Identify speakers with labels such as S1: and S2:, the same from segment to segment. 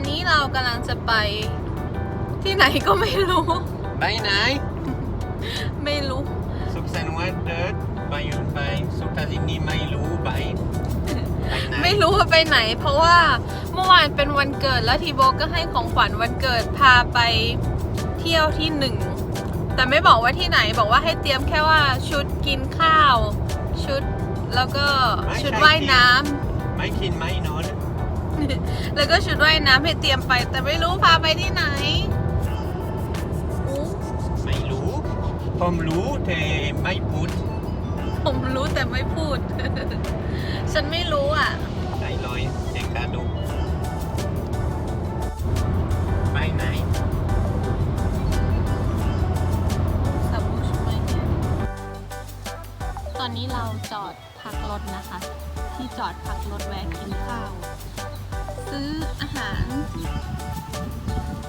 S1: อนนี้เรากำลังจะไปที่ไหนก็ไม่รู้
S2: ไปไหน
S1: ไม่รู้
S2: สุขสันต์วันเกิดไปอยู่ไปสุขที่นี่ไม่รู้ไปไปไหน
S1: ไม่รู้ว่าไปไหน เพราะว่าเมื่อวานเป็นวันเกิดแล้วทีโบก็ให้ของขวัญวันเกิดพาไปเที่ยวที่หนึ่ง แต่ไม่บอกว่าที่ไหนบอกว่าให้เตรียมแค่ว่าชุดกินข้าว ชุดแล้วก็ชุดว่ายน้ำ
S2: ไม่กินไม่นอน
S1: แล้วก็ชุดว่ายน้ำให้เตรียมไป แต่ไม่รู้พาไปที่ไหนอู้
S2: ไม่รู้ ผมรู้แต่ไม่พูด
S1: ผมรู้แต่ไม่พูด ฉันไม่รู้อะ
S2: ไหนลอยเด็กกาดูไปไหน
S1: สับบุชไหมตอนนี้เราจอดพักรถนะคะ ที่จอดพักรถแวะกินข้าว ซื้ออาหาร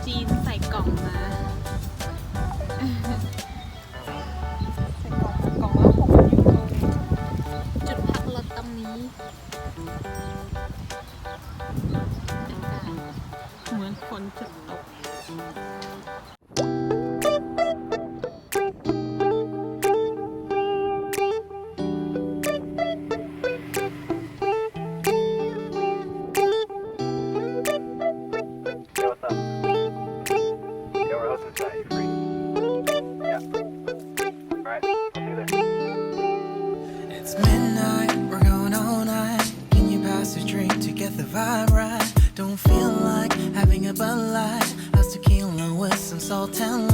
S1: จีนใส่กล่องมา ใส่กล่องกล่องละหกยูโรจุดพักรถตรงนี้ เหมือนฝนจะตก
S3: It's midnight, we're going all night. Can you pass a drink to get the vibe right? Don't feel like having a Bud Light. How's tequila with some salt and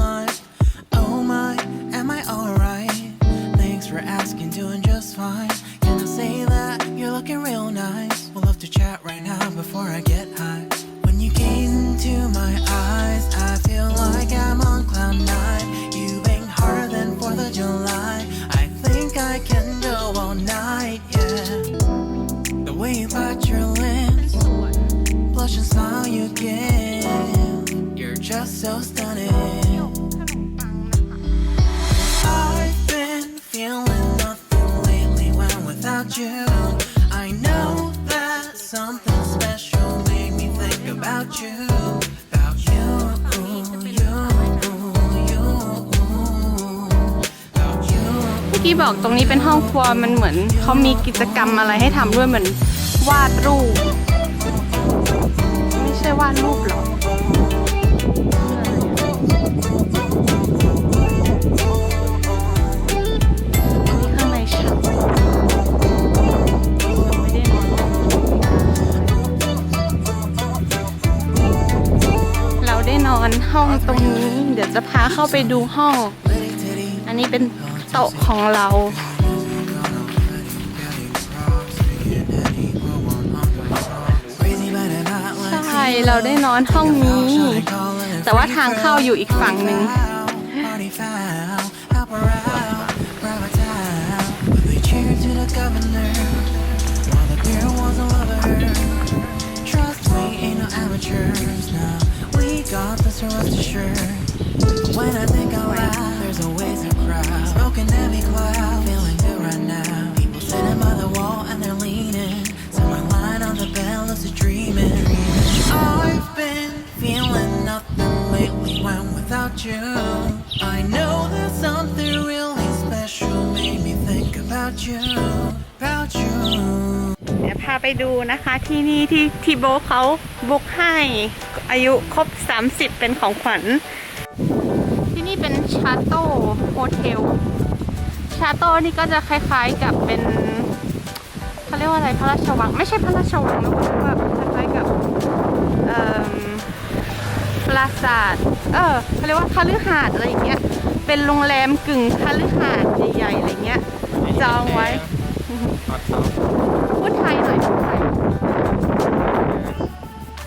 S3: ่
S1: กี้บอกตรงนี้เป็นห้องครัวมันเหมือนเขามีกิจกรรมอะไรให้ทำด้วยเหมือนวาดรูป ไม่ใช่วาดรูปหรอกอันนี้ข้างในฉันไม่ได้นอนเราได้นอนห้องตรงนี้ เดี๋ยวจะพาเข้าไปดูห้อง อันนี้เป็น โตของเราใช่เราได้นอนห้องนี้ แต่ว่าทางเข้าอยู่อีกฝั่งหนึ่ง
S3: เ When I think out loud, there's always a crowd. Smoking every cloud, feeling good right now. People sitting by the wall and they're leaning. Someone lying on the bed, lucid dreaming. I've been feeling nothing lately when without you. I know there's something really special made me think about you, about you.
S1: เดี๋ยวพาไปดูนะคะที่นี่ที่ทีโบทเขาบุกให้อายุครบ 30 เป็นของขวัญ ชาโต้โฮเทล ชาโต้นี่ก็จะคล้ายๆกับเป็นเขาเรียกว่าอะไรพระราชวัง ไม่ใช่พระราชวังนะคุณว่าคล้ายๆกับเอ่อปราสาท เออเขาเรียกว่าคฤหาสน์อะไรอย่างเงี้ย เป็นโรงแรมกึ่งคฤหาสน์ใหญ่ๆอะไรเงี้ย จองไว้ พูดไทยหน่อยพูดไทย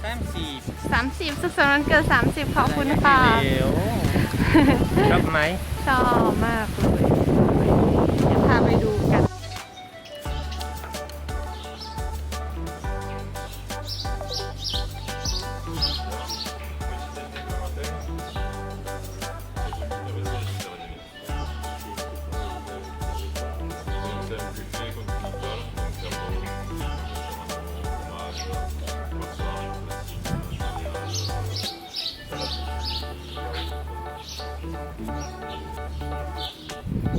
S2: แต้มสี่
S1: สามสิบสุขสันต์วันเกิดสามสิบขอบคุณค่ะ
S2: เร็ว ชอบไหม
S1: ชอบมากเลย เร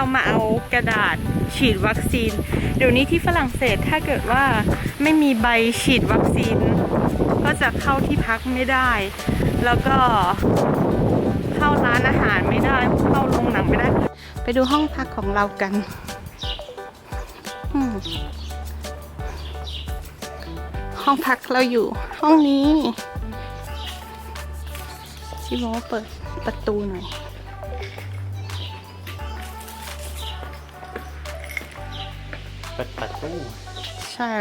S1: ามาเอากระดาษฉีดวัคซีน เดี๋ยวนี้ที่ฝรั่งเศสถ้าเกิดว่าไม่มีใบฉีดวัคซีน ก็จะเข้าที่พักไม่ได้ แล้วก็เข้าร้านอาหารไม่ได้ เข้าโรงหนังไม่ได้ ไปดูห้องพักของเรากัน อืม ห้องพักเราอยู่ห้องนี้ชิโมเปิดประตูหน่อย
S2: เปิดประตู
S1: ใช่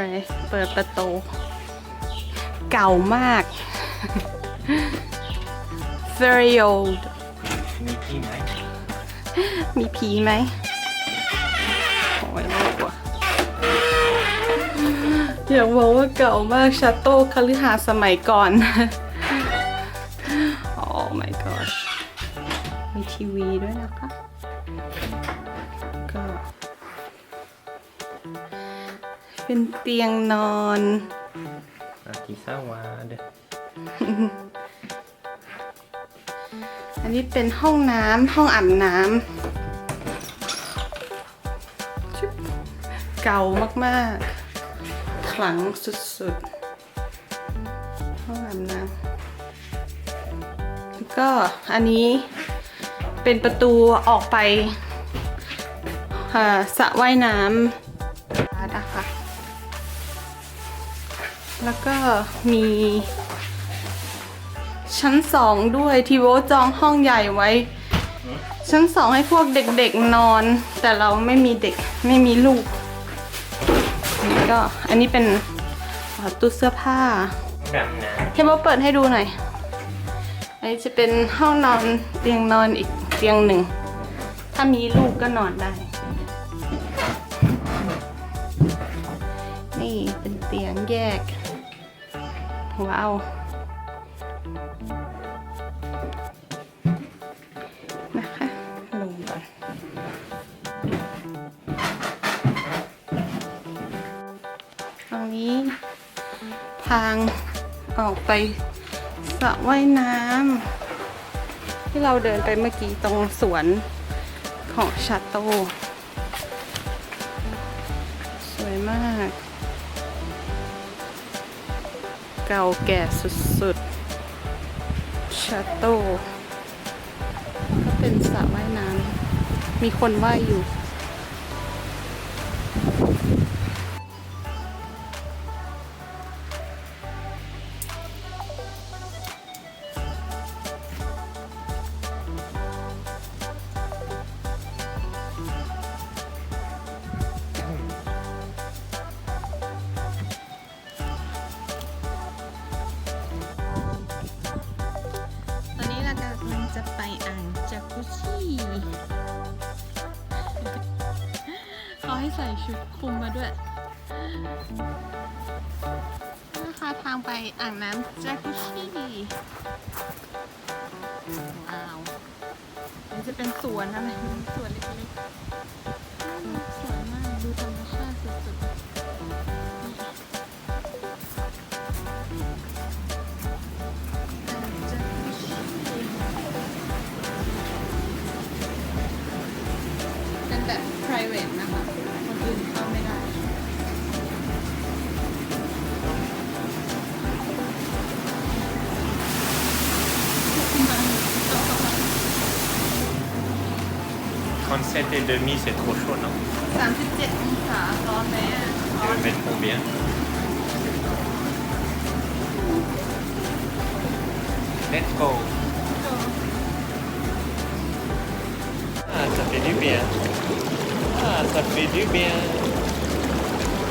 S1: เปิดประตู เก่ามาก very old
S2: มีที่ไหม
S1: มีผีไหม อยากบอกว่าเก่ามากชาโต้คฤหาสน์สมัยก่อนโอ้ my gosh มีทีวีด้วยนะคะก็เป็นเตียงนอน
S2: อาทิสาวาเด
S1: อันนี้เป็นห้องน้ำห้องอาบน้ำชึบเก่ามากๆ ขลังสุดๆห้องอาบน้ำแล้วก็อันนี้เป็นประตูออกไปสระว่ายน้ำนะคะแล้วก็มีชั้นสองด้วยทีโวจองห้องใหญ่ไว้ ชั้นสองให้พวกเด็กๆนอน แต่เราไม่มีเด็กไม่มีลูก ก็อันนี้เป็นตู้เสื้อผ้า
S2: แบบน้
S1: เทโบเปิดให้ดูหน่อยอันนี้จะเป็นห้องนอนเตียงนอนอีกเตียงหนึ่ง ถ้ามีลูกก็นอนได้ นี่เป็นเตียงแยก ว้าว ทางออกไปสระว่ายน้ำที่เราเดินไปเมื่อกี้ตรงสวนของชาโต สวยมาก เก่าแก่สุดๆ ชาโต ก็เป็นสระว่ายน้ำมีคนว่ายอยู่ ชุดคลุมมาด้วยนะคะทางไปอ่างน้ำแจ็คชี่ว้าวนี่จะเป็นสวนอะไรสวนเล็กๆ
S2: 37 et demi c'est trop chaud non
S1: 37องศาร้อนไหมอ่ะ
S2: Tu veux mettre combien Let's go Ah ça fait du bien Ah ça fait du bien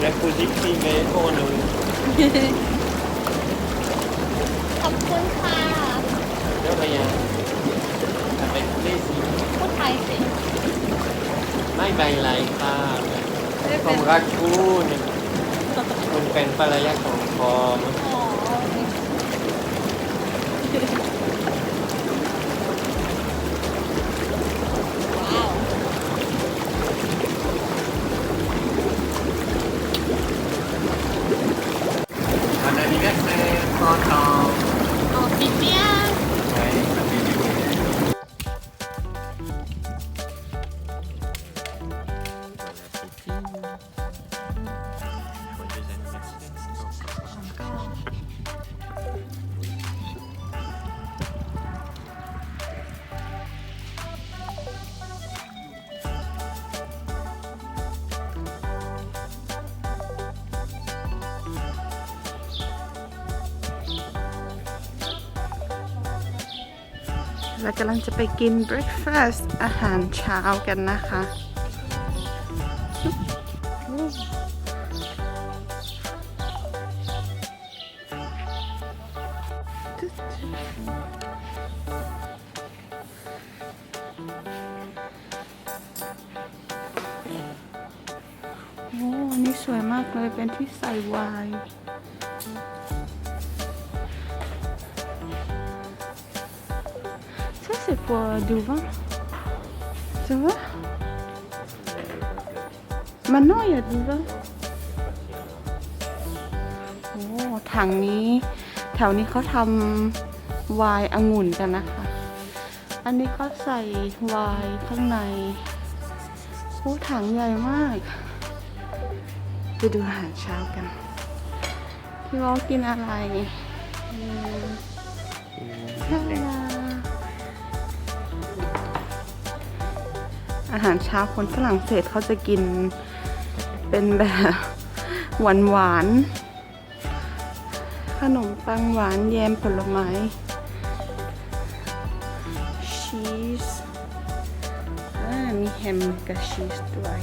S2: Jacuzzi privé pour nous
S1: ขอบคุณค่ะ
S2: De rien Avec plaisir
S1: พูดไทยสิ
S2: ไม่ใบไรค่ะ
S1: ไม่ได้
S2: ผ
S1: เป็น
S2: มรักคุณคุณเป็นภรรยาของพอม
S1: เรากำลังจะไปกิน breakfast อาหารเช้ากันนะคะ โอ้นนี่สวยมากเลย เป็นที่ใส่ไวน์ Ça, c'est pour du vin. Tu vois Maintenant, il y a du vin. โอ้ถังนี้ แถวนี้เขาทำไวน์องุ่นกันนะคะ อันนี้เขาใส่ไวน์ข้างในโอ้ถังใหญ่มาก ไปดูอาหารเช้ากัน พี่วอลกินอะไรอืม อาหารเช้าคนฝรั่งเศสเขาจะกินเป็นแบบหวานหวานขนมปังหวานแยมผลไม้ชีสมีแฮมกับชีสด้วย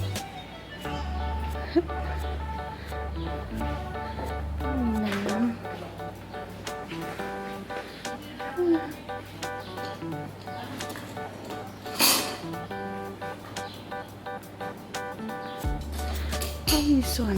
S1: สวน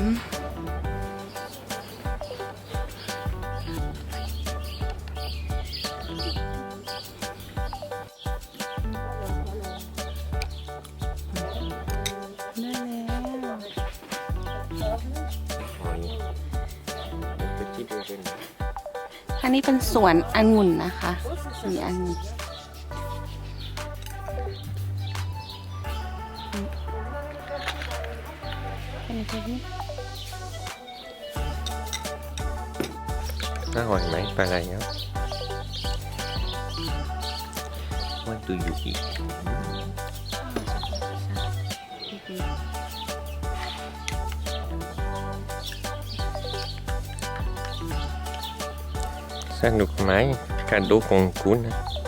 S1: ได้แล้วอันนี้เป็นสวนองุ่นนะคะ มีองุ่น
S2: ไหมปลาไหลครับ What do you eat สนุกไหมการดูของคุณนะ
S1: ขอบคุณค่ะ